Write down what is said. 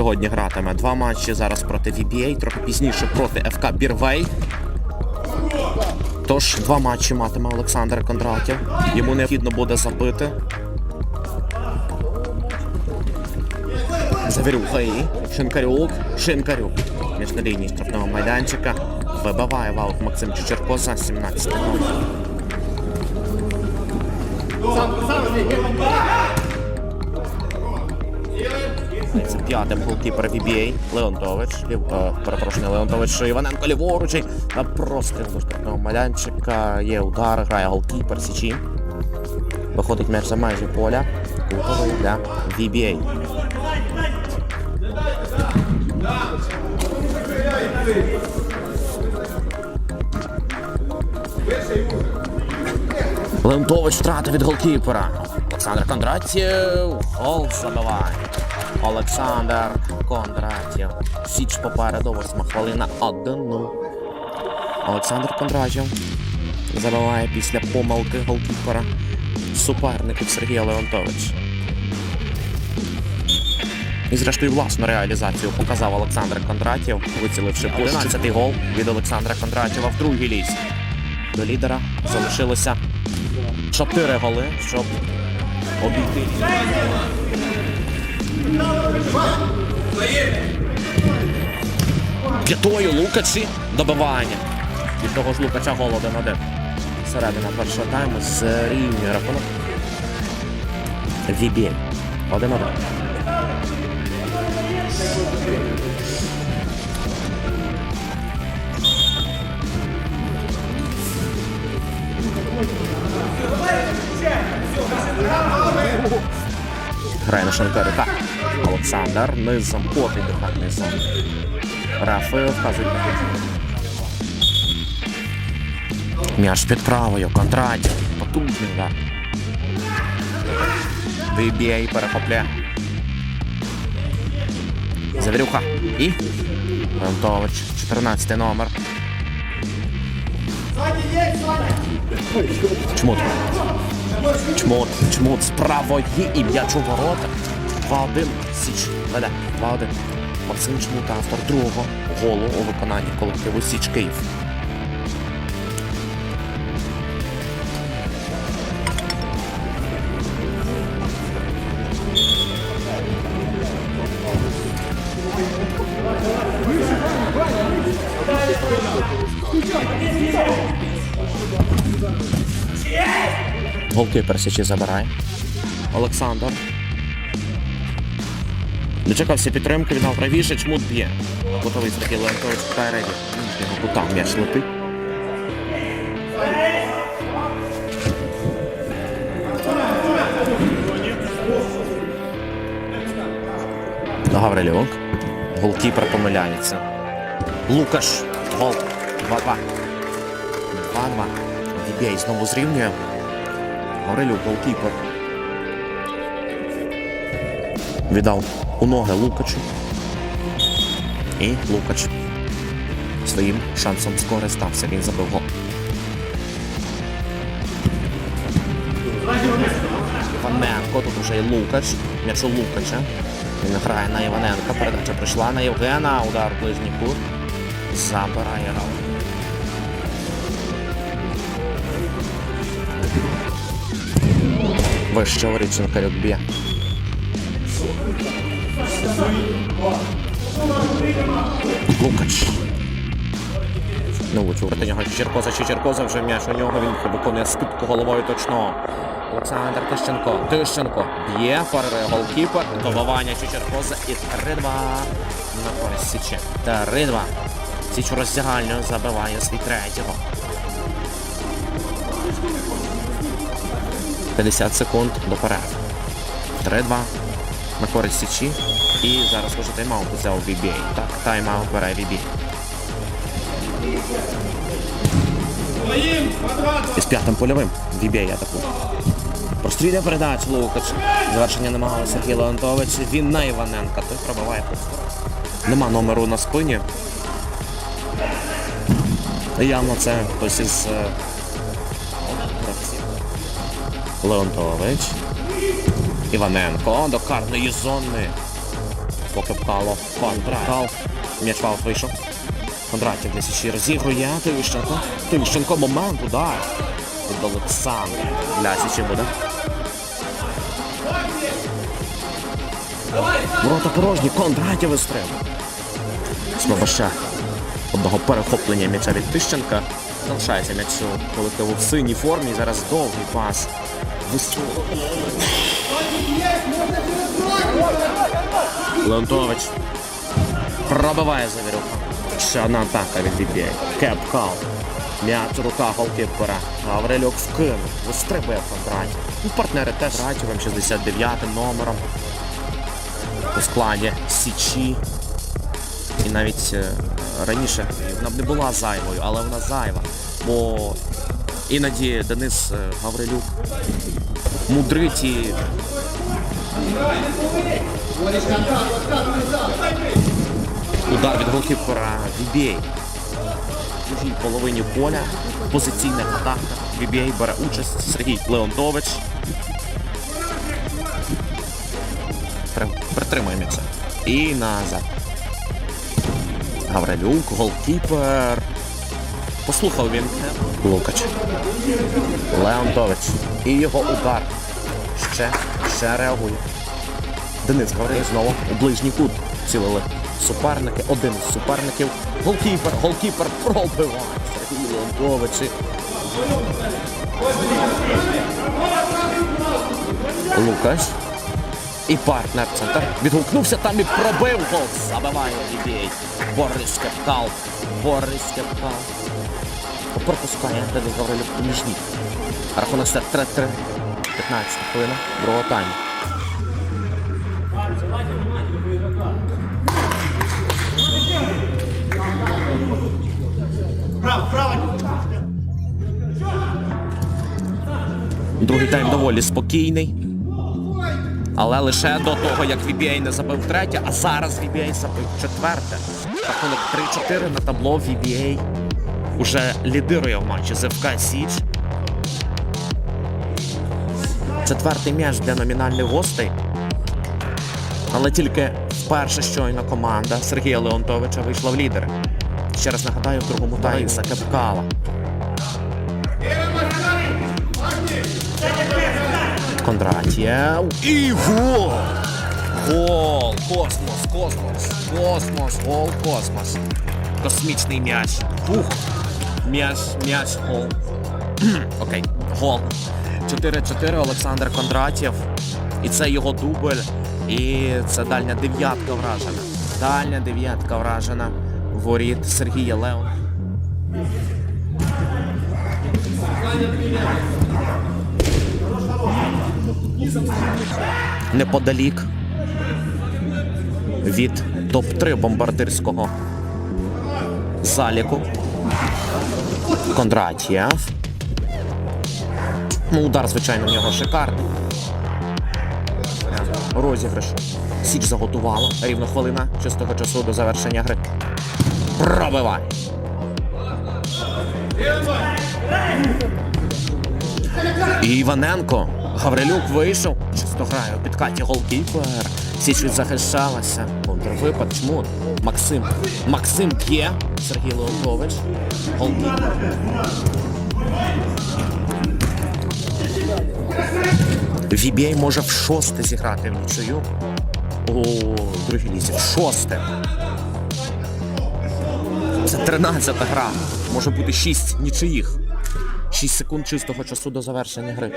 сьогодні гратиме два матчі зараз проти VBA, трохи пізніше проти ФК Бірвей. Тож два матчі матиме Олександр Кондратів. Йому необхідно буде забити. Завірюха і Шинкарюк. Шинкарюк. Між на лінії штрафного майданчика. Вибиває ваут Максим Чечерко за 17 номер. П'ятим голкіпер VBA Леонтович. Е, перепрошую, не Леонтович Іваненко ліворуч. До штрафного майданчика. Є удар, грає голкіпер Січі. Виходить м'яч за межі поля. Кутовий для VBA. Леонтович втрата від голкіпера. Олександр Кондратів. Гол забиває. Олександр Кондратів. Січ попереду, восьма хвилина 1-0. Олександр Кондратів забиває після помилки голкіпера суперників Сергія Леонтовича. І зрештою власну реалізацію показав Олександр Кондратів, виціливши 11-й гол від Олександра Кондратєва в другій лізі. До лідера залишилося 4 голи, щоб обійти. П'ятою Лукачі добивання. Від того ж Лукача гол 1-1. Середина першого тайму зрівнює рахунок. Вібі. 1-1. Грає на Шанкарика. Олександр низом потий до низом. Рафаел вказує. М'яч під правою, контраті. Потужний удар. Виб'є і перехопляє. Завірюха. І Леонтович, 14 номер. Чмут. Чмут, чмот, справа є і м'яч. 2-1. Січ веде. 2-1. Максим Чмут, автор другого голу у виконанні колективу Січ Київ. Голкіпер Січі забирає. Олександр. Дочекався підтримки, віддав правіше, чмут б'є. Готовий Сергій Леонтович впереді. Його кута м'яч летить. Гаврилюк. Голкіпер помиляється. Лукаш. Гол. 2-2. 2-2. Дібей знову зрівнює. Гаврилюк, голкіпер. Віддав у ноги Лукачу. І Лукач своїм шансом скористався. Він забив гол. Іваненко, тут вже і Лукач. М'яч Лукача. Він грає на Іваненка. Передача прийшла на Євгена. Удар ближній кут. Забирає раунд. Вище Оріченка б'є. Лукач. Ну, проти нього Чечеркоза, Чечеркоза вже м'яч у нього, він виконує скидку головою точно. Олександр Тищенко. Тищенко б'є, парирує голкіпер. Добивання Чечеркоза і 3-2 на користь Січі. 3-2. Січ роздягальню забиває свій третій 50 секунд до перерви. 3-2 на користь Січі. І зараз може тайм-аут взяв VBA. Так, тайм-аут бере VBA. І з п'ятим польовим VBA атакує. Простріляє передач Лукач. Завершення немає Сергій Леонтович. Він на Іваненка. Той пробиває. Нема номеру на спині. Явно це хтось із Леонтович. Іваненко до карної зони. Поки пкало. Контракал. М'яч в вийшов. Кондратів десь ще розігрує. Тищенко. Тищенко, момент, удар. Від Олександра. Для Січі буде. Ворота порожні, Кондратів вистриб. Спроба ще одного перехоплення м'яча від Тищенка. Залишається м'яч у колективу в синій формі. Зараз довгий пас. Леонтович пробиває Завірюха. Ще одна атака від Бібєй. Кепкал. М'яч у руках голкіпера. Гаврилюк вкинув. Вистрибує Кондраті. Ну, партнери теж Ратівим 69-м номером. У складі Січі. І навіть е, раніше вона б не була зайвою, але вона зайва. Бо іноді Денис е, Гаврилюк мудрить і Удар від голкіпера Вібєй. У другій половині поля. В позиційних атаках. Вібєй бере участь. Сергій Леонтович. Притримує. І назад. Гаврилюк, голкіпер. Послухав він Лукач. Леонтович. І його удар. Ще, ще реагує. Денис Гаврилюк знову у ближній кут цілили суперники. Один з суперників. Голкіпер, голкіпер пробиває. Сергій Леонтович. і Лукаш. І партнер центр відгукнувся там і пробив гол. Забиває Дібєй. Борис Кепкал. Борис Кепкал. Пропускає Денис Гаврилюк поміжник. Рахунок стає 3-3. 15 хвилина другого тайму. Другий тайм доволі спокійний. Але лише до того, як VBA не забив третє, а зараз VBA забив четверте. Рахунок 3-4 на табло VBA уже лідирує в матчі з ФК Січ. Четвертий м'яч для номінальних гостей. Але тільки вперше щойно команда Сергія Леонтовича вийшла в лідери. Ще раз нагадаю, в другому таймі Кепкала. Кондратєв. І гол! Гол! Космос, космос, космос, гол, космос. Космічний м'яч. Ух! М'яч, м'яч, гол. Окей, гол. 4-4 Олександр Кондратєв. І це його дубль. І це дальня дев'ятка вражена. Дальня дев'ятка вражена. Воріт Сергія Леон. неподалік від топ-3 бомбардирського заліку. Кондратєв. Ну, удар, звичайно, в нього шикарний. Розіграш. Січ заготувала. Рівно хвилина чистого часу до завершення гри. Пробивай. І Іваненко. Гаврилюк вийшов. Чисто грає у підкаті голкіпер. Січ захищалася. Контрвипад, чмут. Максим. Максим п'є. Сергій Леонтович. Голкіпер. Вібєй може в шосте зіграти в нічию. У другій лізі. В шосте. Це 13-та гра. Може бути 6 нічиїх. 6 секунд чистого часу до завершення гри.